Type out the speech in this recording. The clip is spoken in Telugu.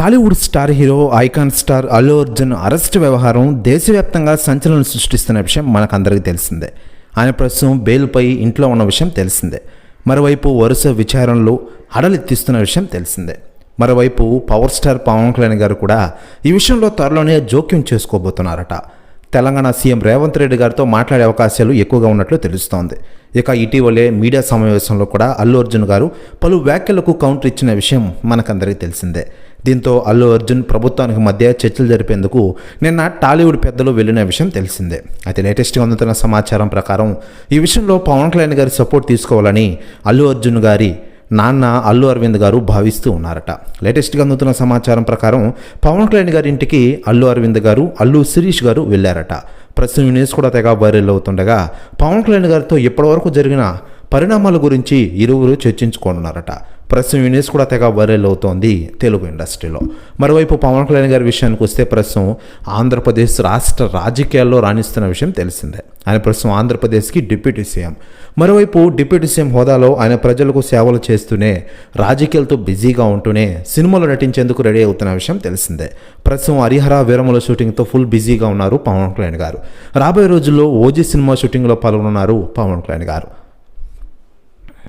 Tollywood star hero icon star Allu Arjun arrest వ్యవహారం దేశవ్యాప్తంగా సంచలనం సృష్టిస్తున్న విషయం మనకందరికీ తెలిసిందే. ఆయన ప్రస్తుతం బెయిల్పై ఇంట్లో ఉన్న విషయం తెలిసిందే. మరోవైపు వరుస విచారణలు హడలెత్తిస్తున్న విషయం తెలిసిందే. మరోవైపు పవర్ స్టార్ పవన్ కళ్యాణ్ గారు కూడా ఈ విషయంలో త్వరలోనే జోక్యం చేసుకోబోతున్నారట. తెలంగాణ సీఎం రేవంత్ రెడ్డి గారితో మాట్లాడే అవకాశాలు ఎక్కువగా ఉన్నట్లు తెలుస్తోంది. ఇక ఇటీవలే మీడియా సమావేశంలో కూడా అల్లు అర్జున్ గారు పలు వ్యాఖ్యలకు కౌంటర్ ఇచ్చిన విషయం మనకందరికీ తెలిసిందే. దీంతో అల్లు అర్జున్ ప్రభుత్వానికి మధ్య చర్చలు జరిపేందుకు నిన్న టాలీవుడ్ పెద్దలు వెళ్ళిన విషయం తెలిసిందే. అయితే లేటెస్ట్గా అందుతున్న సమాచారం ప్రకారం ఈ విషయంలో పవన్ కళ్యాణ్ గారి సపోర్ట్ తీసుకోవాలని అల్లు అర్జున్ గారి నాన్న అల్లు అరవింద్ గారు భావిస్తూ ఉన్నారట. లేటెస్ట్గా అందుతున్న సమాచారం ప్రకారం పవన్ కళ్యాణ్ గారి ఇంటికి అల్లు అరవింద్ గారు అల్లు శిరీష్ గారు వెళ్ళారట. ప్రస్తుతం ఈ న్యూస్ కూడా తెగ వైరల్ అవుతుండగా పవన్ కళ్యాణ్ గారితో ఇప్పటివరకు జరిగిన పరిణామాల గురించి ఇరువురు చర్చించుకుంటున్నారట ప్రస్తుతం యూనిస్ కూడా తెగ వైరల్ అవుతోంది తెలుగు ఇండస్ట్రీలో. మరోవైపు పవన్ కళ్యాణ్ గారి విషయానికి వస్తే ప్రస్తుతం ఆంధ్రప్రదేశ్ రాష్ట్ర రాజకీయాల్లో రాణిస్తున్న విషయం తెలిసిందే. ఆయన ప్రస్తుతం ఆంధ్రప్రదేశ్కి డిప్యూటీ సీఎం. మరోవైపు డిప్యూటీ సీఎం హోదాలో ఆయన ప్రజలకు సేవలు చేస్తూనే రాజకీయాలతో బిజీగా ఉంటూనే సినిమాలో నటించేందుకు రెడీ అవుతున్న విషయం తెలిసిందే. ప్రస్తుతం హరిహర వీరముల షూటింగ్తో ఫుల్ బిజీగా ఉన్నారు పవన్ కళ్యాణ్ గారు. రాబోయే రోజుల్లో ఓజీ సినిమా షూటింగ్లో పాల్గొన్నారు పవన్ కళ్యాణ్ గారు.